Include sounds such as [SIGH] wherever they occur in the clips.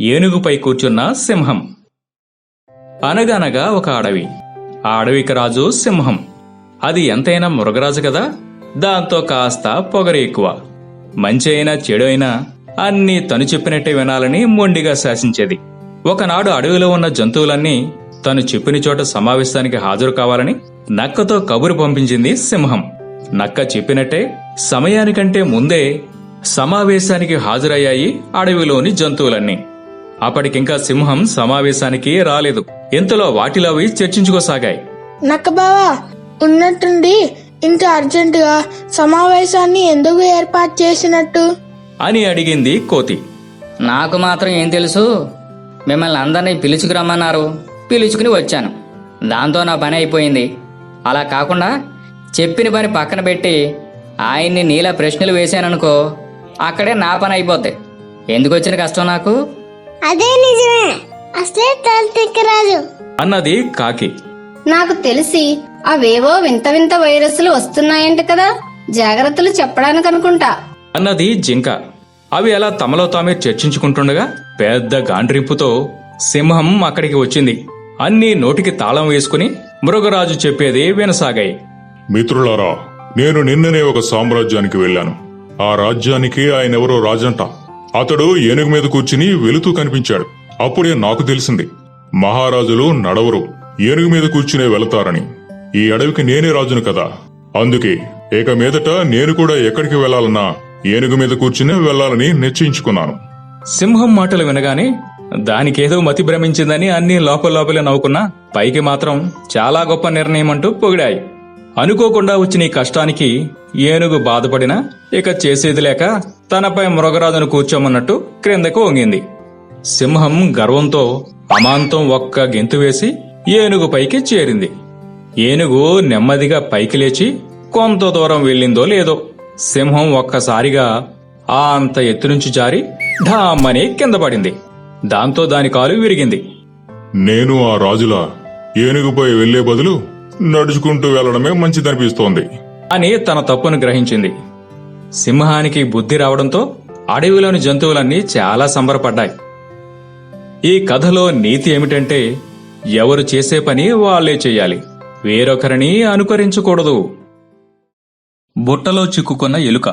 ఏనుగుపై కూర్చున్న సింహం. అనగనగా ఒక అడవి. ఆ అడవికి రాజు సింహం. అది ఎంతైనా మృగరాజు కదా? దాంతో కాస్త పొగరు ఎక్కువ. మంచి అయినా చెడు అయినా అన్నీ తను చెప్పినట్టే వినాలని మొండిగా శాసించేది. ఒకనాడు అడవిలో ఉన్న జంతువులన్నీ తను చెప్పిన చోట సమావేశానికి హాజరు కావాలని నక్కతో కబురు పంపించింది సింహం. నక్క చెప్పినట్టే సమయానికంటే ముందే సమావేశానికి హాజరయ్యాయి అడవిలోని జంతువులన్నీ. అప్పటికింకా సింహం సమావేశానికి రాలేదు. ఇంతలో వాటిలో అవి చర్చించుకోసాగాయి. నక్క బావా ఉన్నట్టుండి ఇంత అర్జెంటుగా సమావేశాన్ని ఎందుకు ఏర్పాటు చేసినట్టు? అని అడిగింది కోతి. నాకు మాత్రం ఏం తెలుసు? మిమ్మల్ని అందరినీ పిలుచుకురమ్మన్నారు పిలుచుకుని వచ్చాను. దాంతో నా పని అయిపోయింది. అలా కాకుండా చెప్పిన పని పక్కన పెట్టి ఆయన్ని నీలా ప్రశ్నలు వేశాననుకో అక్కడే నా పని అయిపోద్ది. ఎందుకు వచ్చిన కష్టం నాకు? అదే నిజమే. అసలే తలతిక్కరాజు. అన్నది కాకి. నాకు తెలిసి అవేవో వింత వింత వైరస్లు వస్తున్నాయంట కదా. జాగ్రత్తలు చెప్పడానికి అనుకుంటా. అన్నది జింక. అవి అలా తమలో తామే చర్చించుకుంటుండగా పెద్ద గాండ్రింపుతో సింహం అక్కడికి వచ్చింది. అన్నీ నోటికి తాళం వేసుకుని మృగరాజు చెప్పేది వినసాగాయి. మిత్రులారా నేను నిన్ననే ఒక సామ్రాజ్యానికి వెళ్ళాను. ఆ రాజ్యానికి ఆయనెవరో రాజంట. అతడు ఏనుగు మీద కూర్చుని వెలుతూ కనిపించాడు. అప్పుడే నాకు తెలిసింది మహారాజులు నడవరు ఏనుగు మీద కూర్చునే వెళతారని. ఈ అడవికి నేనే రాజును కదా. అందుకే ఇక మీదట నేను కూడా ఎక్కడికి వెళ్ళాలన్నా ఏనుగు మీద కూర్చునే వెళ్ళాలని నిశ్చయించుకున్నాను. సింహం మాటలు వినగానే దానికేదో మతి భ్రమించిందని అన్ని లోపల లోపలే నవ్వుకున్నా పైకి మాత్రం చాలా గొప్ప నిర్ణయం అంటూ పొగిడాయి. అనుకోకుండా వచ్చిన ఈ కష్టానికి ఏనుగు బాధపడినా ఇక చేసేది లేక తనపై మృగరాజును కూర్చోమన్నట్టు క్రిందకు వంగింది. సింహం గర్వంతో అమాంతం ఒక్క గెంతు వేసి ఏనుగు పైకి చేరింది. ఏనుగు నెమ్మదిగా పైకి లేచి కొంత దూరం వెళ్ళిందో లేదో సింహం ఒక్కసారిగా ఆ అంత ఎత్తు నుంచి జారి ఢామ్మని కింద పడింది. దాంతో దాని కాలు విరిగింది. నేను ఆ రాజుల? ఏనుగుపై వెళ్ళే బదులు నడుచుకుంటూ వెళ్ళడమే మంచిదనిపిస్తోంది అని తన తప్పును గ్రహించింది. సింహానికి బుద్ధి రావడంతో అడవిలోని జంతువులన్నీ చాలా సంబరపడ్డాయి. ఈ కథలో నీతి ఏమిటంటే ఎవరు చేసే పని వాళ్ళే చెయ్యాలి వేరొకరిని అనుకరించకూడదు. బుట్టలో చిక్కుకున్న ఎలుక.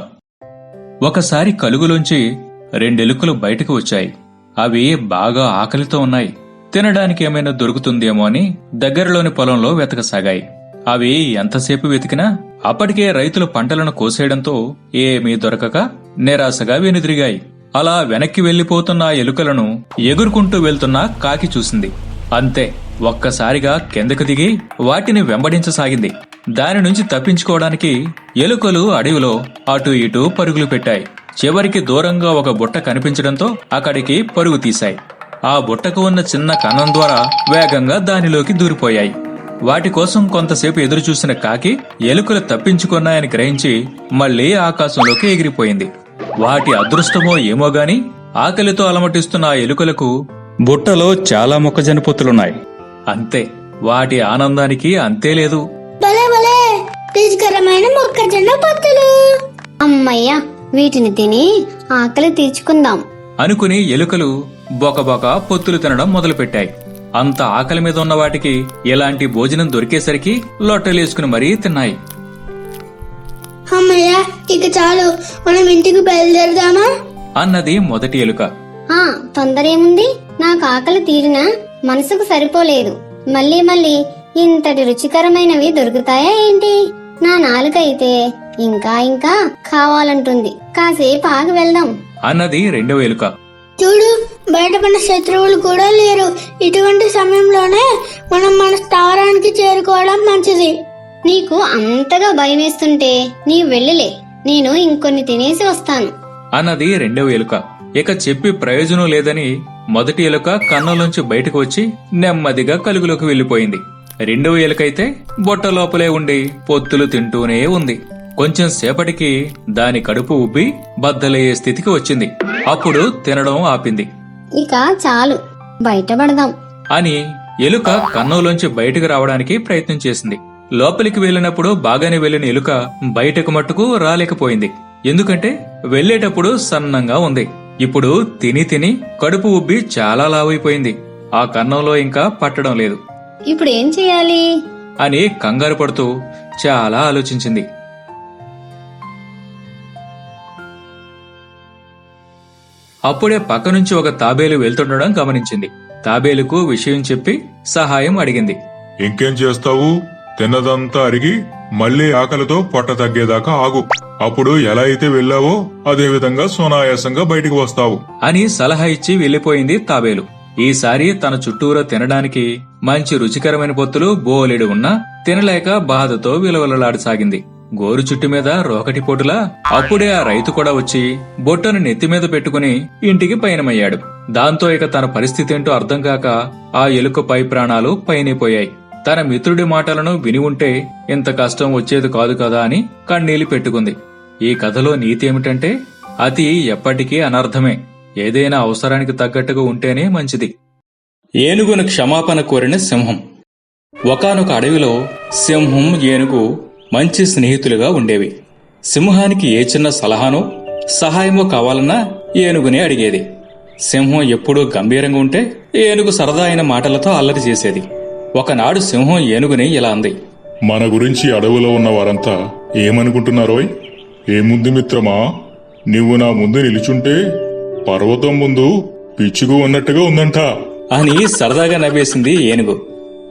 ఒకసారి కలుగులోంచి రెండెలుకలు బయటకు వచ్చాయి. అవి బాగా ఆకలితో ఉన్నాయి. తినడానికి ఏమైనా దొరుకుతుందేమో అని దగ్గరలోని పొలంలో వెతకసాగాయి. అవి ఎంతసేపు వెతికినా అప్పటికే రైతులు పంటలను కోసేయడంతో ఏమీ దొరకక నిరాశగా వెనుదిరిగాయి. అలా వెనక్కి వెళ్ళిపోతున్న ఎలుకలను ఎగురుకుంటూ వెళ్తున్న కాకి చూసింది. అంతే ఒక్కసారిగా కిందకు దిగి వాటిని వెంబడించసాగింది. దాని నుంచి తప్పించుకోవడానికి ఎలుకలు అడవిలో అటు ఇటు పరుగులు పెట్టాయి. చివరికి దూరంగా ఒక బుట్ట కనిపించడంతో అక్కడికి పరుగు తీశాయి. ఆ బుట్టకు ఉన్న చిన్న కన్నం ద్వారా వేగంగా దానిలోకి దూరిపోయాయి. వాటి కోసం కొంతసేపు ఎదురు చూసిన కాకి ఎలుకలు తప్పించుకున్నాయని గ్రహించి మళ్ళీ ఆకాశంలోకి ఎగిరిపోయింది. వాటి అదృష్టమో ఏమో గాని ఆకలితో అలమటిస్తున్న ఆ ఎలుకలకు బుట్టలో చాలా మొక్కజొన్న పొత్తులున్నాయి. అంతే వాటి ఆనందానికి అంతే లేదు. భలే భలే! రుచికరమైన మొక్కజొన్న పొత్తులు. అమ్మయ్య వీటిని తిని ఆకలి తీర్చుకుందాం. అనుకుని ఎలుకలు బొకబొక పొత్తులు తినడం మొదలుపెట్టాయి. అంత ఆకలి మీద ఉన్న వాటికి ఎలాంటి భోజనం దొరికేసరికి లొట్టలేసుకుని మరీ తిన్నాయి. అమ్మయ్య ఇక చాలు. మనం ఇంటికి బయలుదేరదామా? అన్నది మొదటి ఎలుక. ఆ తొందర ఏముంది నాకు ఆకలి తీరినా మనసుకు సరిపోలేదు. మళ్ళీ మళ్ళీ ఇంతటి రుచికరమైనవి దొరుకుతాయా ఏంటి? నా నాలుక అయితే ఇంకా ఇంకా కావాలంటుంది. కాసేపు ఆగి వెళ్దాం. అన్నది రెండవ ఎలుక. చూడు బయట మన శత్రువులు కూడా లేరు. ఇటువంటి సమయంలోనే మనం మన స్థావరానికి చేరుకోవడం మంచిది. నీకు అంతగా భయమేస్తుంటే నీ వెళ్ళలే. నేను ఇంకొన్ని తినేసి వస్తాను. అన్నది రెండవ ఎలుక. ఇక చెప్పి ప్రయోజనం లేదని మొదటి ఎలుక కన్నులోంచి బయటకు వచ్చి నెమ్మదిగా కలుగులోకి వెళ్ళిపోయింది రెండవ ఎలుకైతే బొట్ట లోపలే ఉండి పొత్తులు తింటూనే ఉంది. కొంచెం సేపటికి దాని కడుపు ఉబ్బి బద్దలయ్యే స్థితికి వచ్చింది. అప్పుడు తినడం ఆపింది. ఇక చాలు బయటపడదాం అని ఎలుక కన్నులోంచి బయటకు రావడానికి ప్రయత్నం చేసింది. లోపలికి వెళ్ళినప్పుడు బాగానే వెళ్ళిన ఎలుక బయటకు మట్టుకు రాలేకపోయింది. ఎందుకంటే వెళ్ళేటప్పుడు సన్నంగా ఉంది. ఇప్పుడు తిని తిని కడుపు ఉబ్బి చాలా లావైపోయింది. ఆ కన్నంలో ఇంకా పట్టడం లేదు. ఇప్పుడు ఏం చేయాలి? అని కంగారు పడుతూ చాలా ఆలోచించింది. అప్పుడే పక్క నుంచి ఒక తాబేలు వెళ్తుండడం గమనించింది. తాబేలుకు విషయం చెప్పి సహాయం అడిగింది. ఇంకేం చేస్తావు? తిన్నదంతా అరిగి మళ్ళీ ఆకలితో పొట్ట తగ్గేదాకా ఆగు. అప్పుడు ఎలా అయితే వెళ్ళావో అదే విధంగా సునాయాసంగా బయటికి వస్తావు. అని సలహా ఇచ్చి వెళ్ళిపోయింది తాబేలు. ఈసారి తన చుట్టూరా తినడానికి మంచి రుచికరమైన పొత్తులు బోలెడు ఉన్నా తినలేక బాధతో విలవలలాడసాగింది. గోరు చుట్టు మీద రోకటి పోటులా అప్పుడే ఆ రైతు కూడా వచ్చి బొట్టను నెత్తి మీద పెట్టుకుని ఇంటికి పయనమయ్యాడు. దాంతో ఇక తన పరిస్థితి ఏంటో అర్థం కాక ఆ ఎలుక పై ప్రాణాలు పయనైపోయాయి తన మిత్రుడి మాటలను విని ఉంటే ఇంత కష్టం వచ్చేది కాదు కదా అని కన్నీళ్ళు పెట్టుకుంది. ఈ కథలో నీతి ఏమిటంటే అతి ఎప్పటికీ అనర్థమే. ఏదైనా అవసరానికి తగ్గట్టుగా ఉంటేనే మంచిది. ఏనుగును క్షమాపణ కోరిన సింహం. ఒకానొక అడవిలో సింహం ఏనుగు మంచి స్నేహితులుగా ఉండేవి. సింహానికి ఏ చిన్న సలహానో సహాయమో కావాలన్నా ఏనుగునే అడిగేది. సింహం ఎప్పుడూ గంభీరంగా ఉంటే ఏనుగు సరదా అయిన మాటలతో అల్లరి చేసేది. ఒకనాడు సింహం ఏనుగుని ఇలా అంది. మన గురించి అడవిలో ఉన్న వారంతా ఏమనుకుంటున్నారోయ్? ఏముంది మిత్రమా? నువ్వు నా ముందు నిలుచుంటే పర్వతం ముందు పిచ్చుకు ఉన్నట్టుగా ఉందంట. అని సరదాగా నవ్వేసింది ఏనుగు.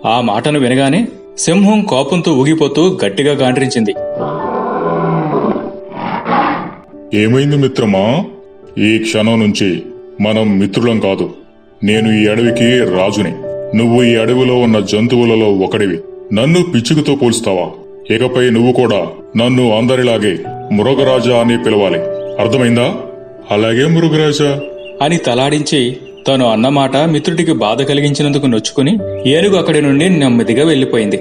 ఆ మాటను వినగానే సింహం కోపంతో ఊగిపోతూ గట్టిగా గాండ్రించింది. ఏమైంది మిత్రమా? ఈ క్షణం నుంచి మనం మిత్రులం కాదు. నేను ఈ అడవికి రాజుని. నువ్వు ఈ అడవిలో ఉన్న జంతువులలో ఒకడివి. నన్ను పిచ్చుకతో పోల్స్తావా? ఇకపై నువ్వు కూడా నన్ను అందరిలాగే మృగరాజా అని పిలవాలి. అర్థమైందా? అలాగే మృగరాజా. అని తలాడించి తను అన్నమాట మిత్రుడికి బాధ కలిగించినందుకు నొచ్చుకుని ఏనుగు అక్కడి నుండి నెమ్మదిగా వెళ్ళిపోయింది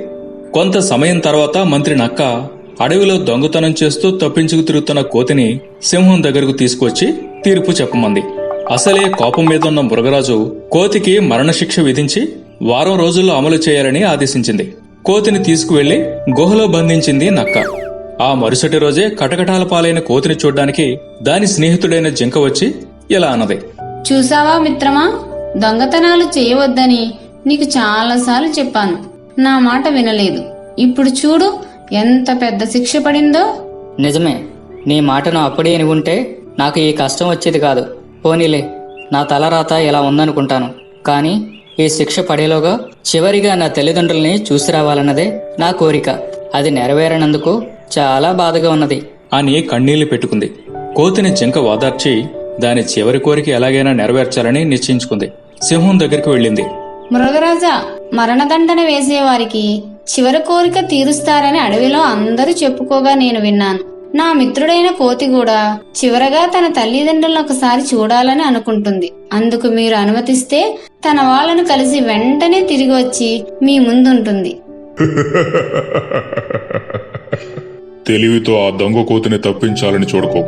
కొంత సమయం తర్వాత మంత్రి నక్క అడవిలో దొంగతనం చేస్తూ తప్పించుకు తిరుగుతున్న కోతిని సింహం దగ్గరకు తీసుకొచ్చి తీర్పు చెప్పమంది. అసలే కోపం మీద ఉన్న మృగరాజు కోతికి మరణశిక్ష విధించి వారం రోజుల్లో అమలు చేయాలని ఆదేశించింది. కోతిని తీసుకువెళ్ళి గుహలో బంధించింది నక్క. ఆ మరుసటి రోజే కటకటాల పాలైన కోతిని చూడ్డానికి దాని స్నేహితుడైన జింక వచ్చి ఇలా అన్నది. చూసావా మిత్రమా? దొంగతనాలు చేయవద్దని నీకు చాలాసార్లు చెప్పాను. నా మాట వినలేదు. ఇప్పుడు చూడు ఎంత పెద్ద శిక్ష పడిందో. నిజమే. నీ మాటను అప్పుడే అని ఉంటే నాకు ఈ కష్టం వచ్చేది కాదు. పోనీలే నా తలరాత ఇలా ఉందనుకుంటాను. కానీ ఈ శిక్ష పడేలోగా చివరిగా నా తల్లిదండ్రుల్ని చూసి రావాలన్నదే నా కోరిక. అది నెరవేరనందుకు చాలా బాధగా ఉన్నది. అని కన్నీళ్ళు పెట్టుకుంది. కోతిని జింక ఓదార్చి దాని చివరి కోరిక ఎలాగైనా నెరవేర్చాలని నిశ్చయించుకుంది. సింహం దగ్గరికి వెళ్ళింది. మృగరాజా మరణదండన వేసేవారికి చివరి కోరిక తీరుస్తారని అడవిలో అందరూ చెప్పుకోగా నేను విన్నాను. నా మిత్రుడైన కోతి కూడా చివరగా తన తల్లిదండ్రులను ఒకసారి చూడాలని అనుకుంటుంది. అందుకు మీరు అనుమతిస్తే తన వాళ్ళను కలిసి వెంటనే తిరిగి వచ్చి మీ ముందుంటుంది. [LAUGHS] తెలివితో ఆ దొంగ కోతిని తప్పించాలని చూడకో.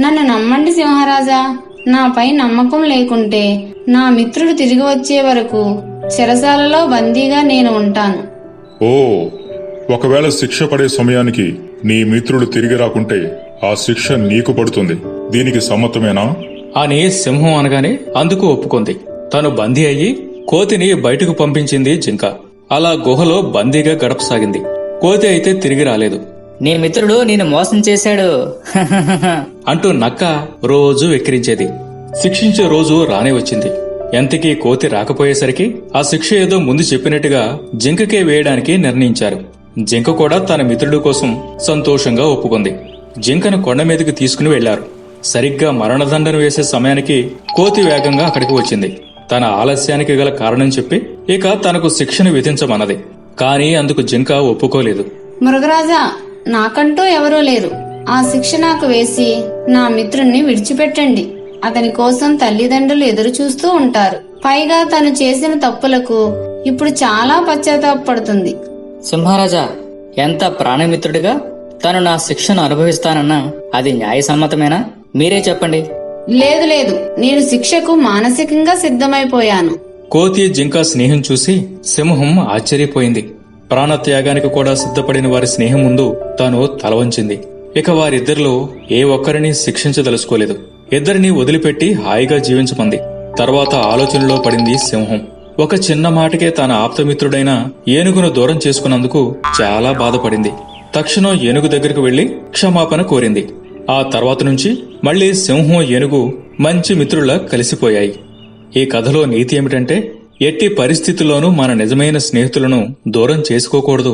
నన్ను నమ్మండి సింహరాజా. నాపై నమ్మకం లేకుంటే నా మిత్రుడు తిరిగి వచ్చే వరకు చెరసాలలో బందీగా నేను ఉంటాను. ఓ ఒకవేళ శిక్ష పడే సమయానికి నీ మిత్రుడు తిరిగి రాకుంటే ఆ శిక్ష నీకు పడుతుంది. దీనికి సమ్మతమేనా? అని సింహం అనగానే అందుకు ఒప్పుకుంది. తను బందీ అయ్యి కోతిని బయటకు పంపించింది జింక. అలా గుహలో బందీగా గడపసాగింది. కోతి అయితే తిరిగి రాలేదు. నీ మిత్రుడు నేను మోసం చేశాడు. [LAUGHS] అంటూ నక్క రోజు వెక్కిరించేది. శిక్షించే రోజు రానే వచ్చింది. ఎంతకీ కోతి రాకపోయేసరికి ఆ శిక్ష ఏదో ముందు చెప్పినట్టుగా జింకకే వేయడానికి నిర్ణయించారు. జింక కూడా తన మిత్రుడి కోసం సంతోషంగా ఒప్పుకుంది. జింకను కొండ మీదకి తీసుకుని వెళ్ళారు సరిగ్గా మరణదండన వేసే సమయానికి కోతి వేగంగా అక్కడికి వచ్చింది. తన ఆలస్యానికి గల కారణం చెప్పి ఇక తనకు శిక్షను విధించమన్నది. కానీ అందుకు జింక ఒప్పుకోలేదు. మృగరాజా నాకంటూ ఎవరూ లేరు. ఆ శిక్ష నాకు వేసి నా మిత్రుణ్ణి విడిచిపెట్టండి. అతని కోసం తల్లిదండ్రులు ఎదురు చూస్తూ ఉంటారు. పైగా తను చేసిన తప్పులకు ఇప్పుడు చాలా పశ్చాత్తాపడుతుంది. సింహరాజా ఎంత ప్రాణమిత్రుడిగా? తను నా శిక్షను అనుభవిస్తానన్నా అది న్యాయసమ్మతమేనా? మీరే చెప్పండి. లేదు లేదు. నేను శిక్షకు మానసికంగా సిద్ధమైపోయాను. కోతి జింక స్నేహం చూసి సింహం ఆశ్చర్యపోయింది. ప్రాణత్యాగానికి కూడా సిద్ధపడిన వారి స్నేహం ముందు తాను తలవంచింది ఇక వారిద్దరిలో ఏ ఒక్కరిని శిక్షించదలుచుకోలేదు. ఇద్దరిని వదిలిపెట్టి హాయిగా జీవించమంది. తర్వాత ఆలోచనలో పడింది సింహం. ఒక చిన్న మాటకే తన ఆప్తమిత్రుడైన ఏనుగును దూరం చేసుకున్నందుకు చాలా బాధపడింది. తక్షణం ఏనుగు దగ్గరకు వెళ్ళి క్షమాపణ కోరింది. ఆ తర్వాత నుంచి మళ్ళీ సింహం ఏనుగు మంచి మిత్రులా కలిసిపోయాయి. ఈ కథలో నీతి ఏమిటంటే ఎట్టి పరిస్థితుల్లోనూ మన నిజమైన స్నేహితులను దూరం చేసుకోకూడదు.